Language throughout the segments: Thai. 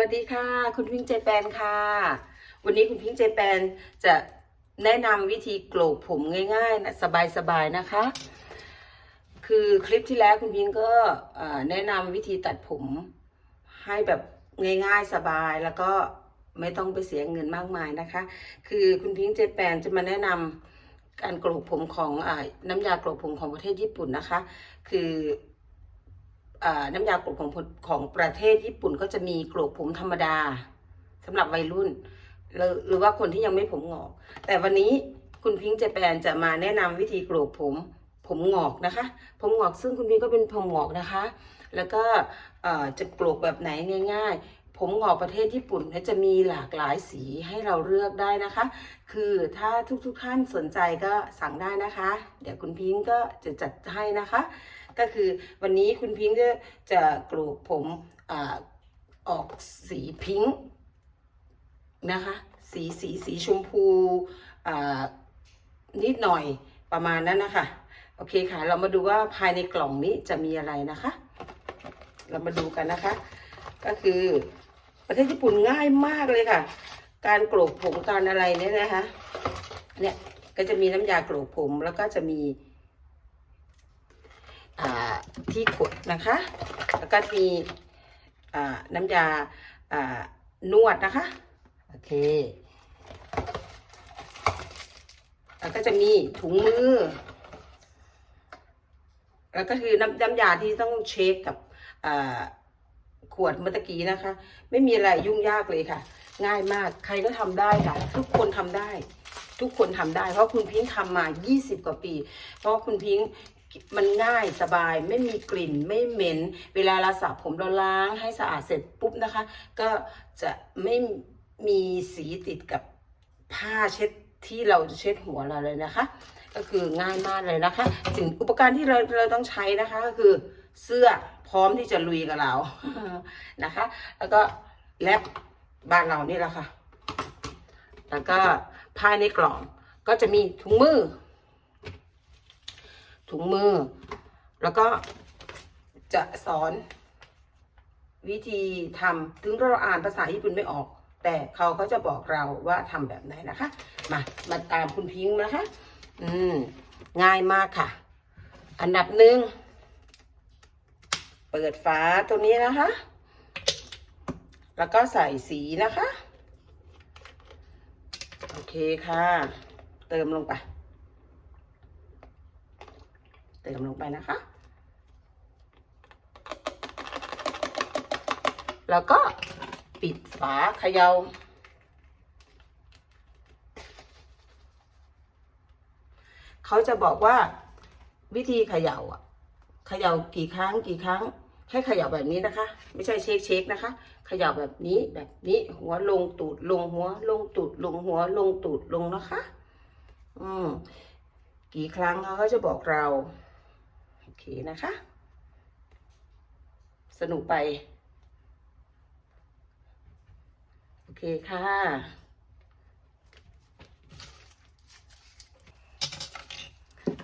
วัสดีค่ะ คุณพิงค์เจแปนค่ะ วันนี้คุณพิงค์เจแปนจะแนะนำวิธีโกรกผมง่ายๆนะสบายๆนะคะ คือคลิปที่แล้วคุณพิงค์ก็แนะนำวิธีตัดผมให้แบบง่ายๆสบายแล้วก็ไม่ต้องไปเสียเงินมากมายนะคะ คือคุณพิงค์เจแปนจะมาแนะนำการโกรกผมของอน้ำยาโกรกผมของประเทศญี่ปุ่นนะคะ คือ น้ำยาโกรกผมของประเทศญี่ปุ่นก็จะมีโกรกผมธรรมดาสำหรับวัยรุ่นหรือหรือว่าคนที่ยังไม่ผมงอก แต่วันนี้คุณพิงค์เจแปนจะมาแนะนำวิธีโกรกผมผมงอกนะคะ ผมงอกซึ่งคุณพิงค์ก็เป็นผมงอกนะคะ แล้วก็จะโกรกแบบไหนง่าย ๆ ผมงอกประเทศญี่ปุ่นจะมีหลากหลายสีให้เราเลือกได้นะคะ คือถ้าทุกๆท่านสนใจก็สั่งได้นะคะ เดี๋ยวคุณพิงค์ก็จะจัดให้นะคะ ก็คือวันนี้คุณพิงค์จะจะโกรกผมอออกสีพิงค์นะคะ สีสีสีชมพูนิดหน่อยประมาณนั้นนะคะ โอเคค่ะ เรามาดูว่าภายในกล่องนี้จะมีอะไรนะคะ เรามาดูกันนะคะ ก็คือประเทศญี่ปุ่นง่ายมากเลยค่ะ การโกรกผมการอะไรเนี่ยนะคะ เนี่ยก็จะมีน้ำยาโกรกผมแล้วก็จะมี ที่ขดนะคะ แล้วก็มีอ่าน้ำยาอ่านวดนะคะ โอเค แล้วก็จะมีถุงมือ แล้วก็คือน้ำน้ำยาที่ต้องเช็คกับอ่าขวดเมื่อตะกี้นะคะ ไม่มีอะไรยุ่งยากเลยค่ะ ง่ายมากใครก็ทำได้ค่ะ ทุกคนทำได้ทุกคนทำได้เพราะคุณพิงค์ทำมา 20 กว่าปี เพราะว่าคุณพิงค์ มันง่ายสบายไม่มีกลิ่นไม่เหม็น เวลาเราสระผมเราล้างให้สะอาดเสร็จปุ๊บนะคะ ก็จะไม่มีสีติดกับผ้าเช็ดที่เราจะเช็ดหัวเราเลยนะคะ ก็คือง่ายมากเลยนะคะสิ่งอุปกรณ์ที่เราเราต้องใช้นะคะก็คือเสื้อพร้อมที่จะลุยกับเรานะคะ แล้วก็แลบบ้านเรานี่แหละค่ะ แล้วก็ภาในกล่องก็จะมีถุงมือ ถุงมือ แล้วก็จะสอน วิธีทำถึงเราอ่านภาษาญี่ปุ่นไม่ออก แต่เขาก็จะบอกเราว่าทำแบบไหนนะคะ มามาตามคุณพิงค์นะคะ อืม ง่ายมากค่ะ อันดับหนึ่งเปิดฝาตัวนี้นะคะ แล้วก็ใส่สีนะคะ โอเคค่ะ เติมลงไป เติมลงไปนะคะ แล้วก็ปิดฝาเขยา่าเขาจะบอกว่าวิธีเขย่าอะเขย่ากี่ครั้งกี่ครั้ง ให้เขย่าแบบนี้นะคะ ไม่ใช่เช็คเช็คนะคะเขย่าแบบนี้แบบนี้หัวลงตูดลงหัว ลงตูดลงหัว ลงตูดลงนะคะ อืมกี่ครั้งเขาก็จะบอกเรา เคนะคะ สนุกไป โอเคค่ะ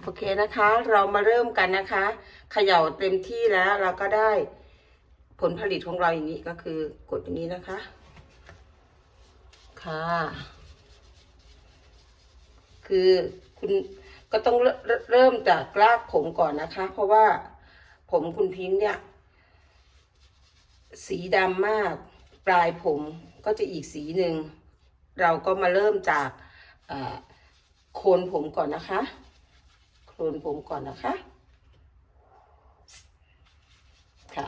โอเคนะคะ เรามาเริ่มกันนะคะเขย่าเต็มที่แล้วเราก็ได้ผลผลิตของเราอย่างนี้ก็คือกดอย่างนี้นะคะ ค่ะ คือคุณ ก็ต้องเริ่มเริ่มจากรากผมก่อนนะคะ เพราะว่าผมคุณพิงค์เนี่ย สีดำมาก ปลายผมก็จะอีกสีหนึ่ง เราก็มาเริ่มจากโคนผมก่อนนะคะ โคนผมก่อนนะคะ ค่ะ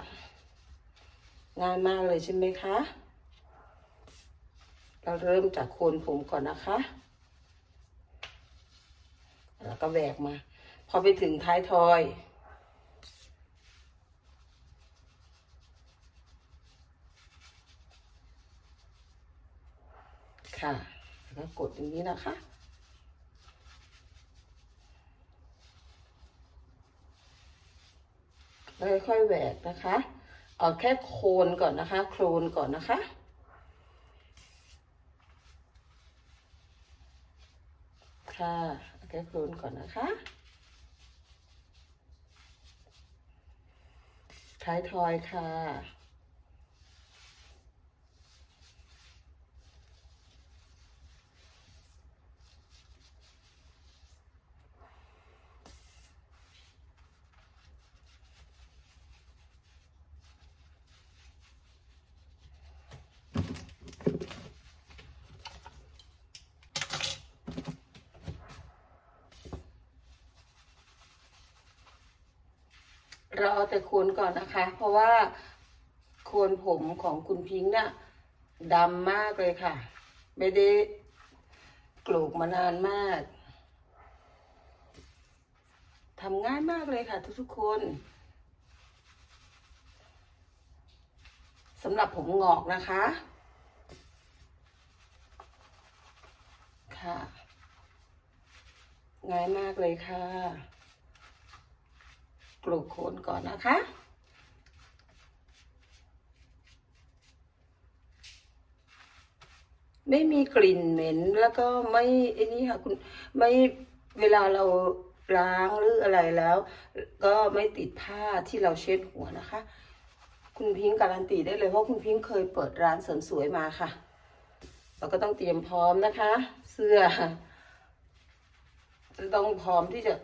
ง่ายมากเลยใช่ไหมคะ เราเริ่มจากโคนผมก่อนนะคะ แล้วก็แหวกมา พอไปถึงท้ายทอย ค่ะแล้วก็กดอย่างนี้นะคะแล้วค่อยๆแหวกนะคะ เอาแค่โคนก่อนนะคะ โคลนก่อนนะคะ ค่ะ แค่โคลนก่อนนะคะท้ายทอยค่ะ เราเอาแต่โคนก่อนนะคะ เพราะว่าโคนผมของคุณพิงค์เนี่ยดำมากเลยค่ะ ไม่ได้โกรกมานานมากทำง่ายมากเลยค่ะ ทุกๆคนสำหรับผมงอกนะคะ ค่ะ ง่ายมากเลยค่ะ กลูกโคนก่อนนะคะ ไม่มีกลิ่นเหม็นแล้วก็ไม่ไอ้นี่ค่ะคุณไม่เวลาเราล้างหรืออะไรแล้ว ก็ไม่ติดผ้าที่เราเช็ดหัวนะคะ คุณพิงค์การันตีได้เลยเพราะคุณพิงค์เคยเปิดร้านเสริมสวยมาค่ะ เราก็ต้องเตรียมพร้อมนะคะ เสื้อจะต้องพร้อมที่จะ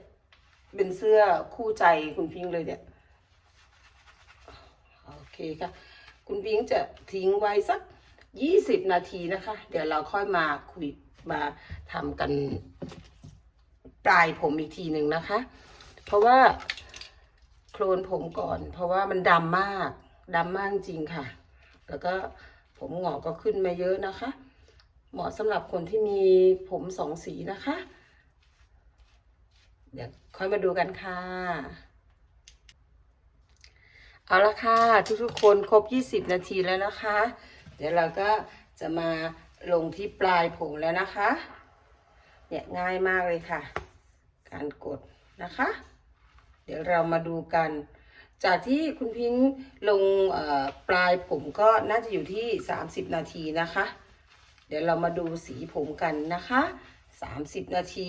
เป็นเสื้อคู่ใจคุณพิงเลยเนี่ย โอเคค่ะ คุณพิงจะทิ้งไว้สักยี่สิบนาทีนะคะ เดี๋ยวเราค่อยมาคุยมาทำกันปลายผมอีกทีหนึ่งนะคะ เพราะว่าโคลนผมก่อน เพราะว่ามันดำมากดำมากจริงค่ะ แล้วก็ผมหงอกก็ขึ้นมาเยอะนะคะ เหมาะสำหรับคนที่มีผมสองสีนะคะ เดี๋ยวค่อยมาดูกันค่ะ เอาละค่ะ ทุกๆคนครบ 20 นาทีแล้วนะคะ เดี๋ยวเราก็จะมาลงที่ปลายผมแล้วนะคะเนี่ยง่ายมากเลยค่ะ การกดนะคะ เดี๋ยวเรามาดูกัน จากที่คุณพิงค์ลงปลายผมก็น่าจะอยู่ที่ 30 นาทีนะคะ เดี๋ยวเรามาดูสีผมกันนะคะ 30 นาที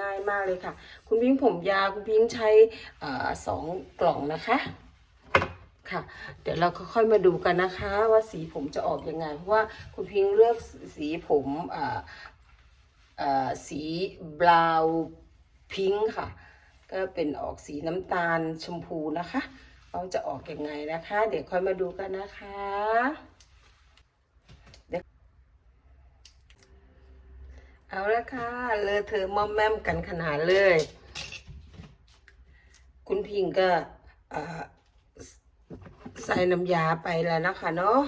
ง่ายมากเลยค่ะ คุณพิงค์ผมยาวคุณพิงค์ใช้สองกล่องนะคะค่ะ เดี๋ยวเราค่อยมาดูกันนะคะ ว่าสีผมจะออกยังไง เพราะว่าคุณพิงค์เลือกสีผมสีบราวพิงค์ค่ะ ก็เป็นออกสีน้ำตาลชมพูนะคะเขาจะออกยังไงนะคะ เดี๋ยวค่อยมาดูกันนะคะ เอาละค่ะเลอเธอมอมแมมกันขนาดเลย คุณพิงก็ใส่น้ำยาไปแล้วนะคะเนาะ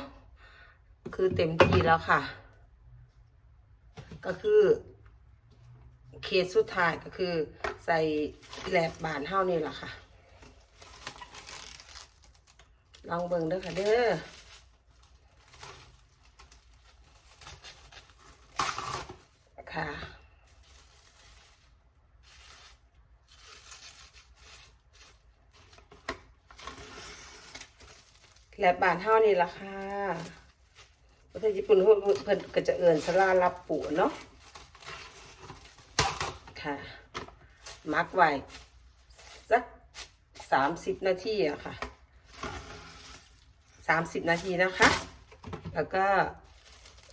คือเต็มที่แล้วค่ะ ก็คือ เคสสุดท้ายก็คือ ใส่แหลบบานเท่านี่แหละค่ะ ลองเบิ่งด้อค่ะเด้อ ค่ะ แหลบบานเท่านี่ละค่ะประเทศญี่ปุ่นเพิ่นเพิ่นก็จะเอิ่นสลาลับปูเนาะค่ะมักไว้สักสามสิบนาทีอะค่ะสามสิบนาทีนะคะ แล้วก็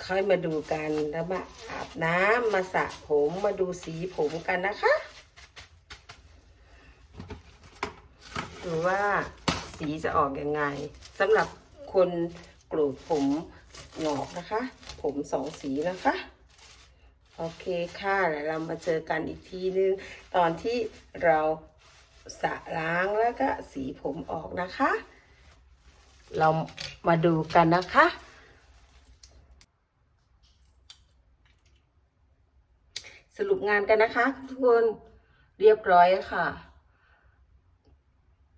ค่อยมาดูกันแล้วมาอาบน้ำมาสระผมมาดูสีผมกันนะคะดูว่าสีจะออกยังไง สำหรับคนกรูดผมงอกนะคะ ผมสองสีนะคะ โอเคค่ะแล้วเรามาเจอกันอีกทีนึง ตอนที่เราสระล้างแล้วก็สีผมออกนะคะ เรามาดูกันนะคะสรุปงานกันนะคะ ทุกคนเรียบร้อยค่ะ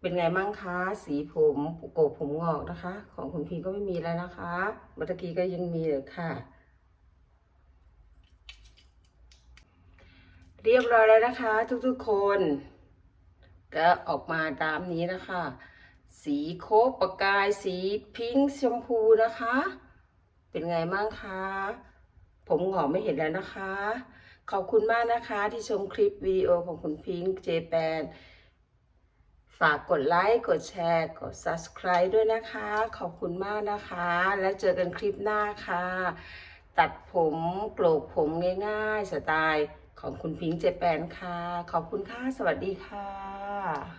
เป็นไงมั่งคะ สีผมโกกผมงอกนะคะ ของคุณพีก็ไม่มีแล้วนะคะเมื่อกี้ก็ยังมีเลยค่ะ เรียบร้อยแล้วนะคะ ทุกๆคน ก็ออกมาตามนี้นะคะ สีโคบประกายสีพิงค์ชมพูนะคะ เป็นไงบ้างคะผมหงอกไม่เห็นแล้วนะคะ ขอบคุณมากนะคะที่ชมคลิปวิดีโอของคุณพิงค์เจแปน ฝากกดไลค์ กดแชร์ กด subscribe ด้วยนะคะ ขอบคุณมากนะคะ แล้วเจอกันคลิปหน้าค่ะ ตัดผมโกลกผมง่ายๆ สไตล์ของคุณพิงค์เจแปนค่ะ ขอบคุณค่ะ สวัสดีค่ะ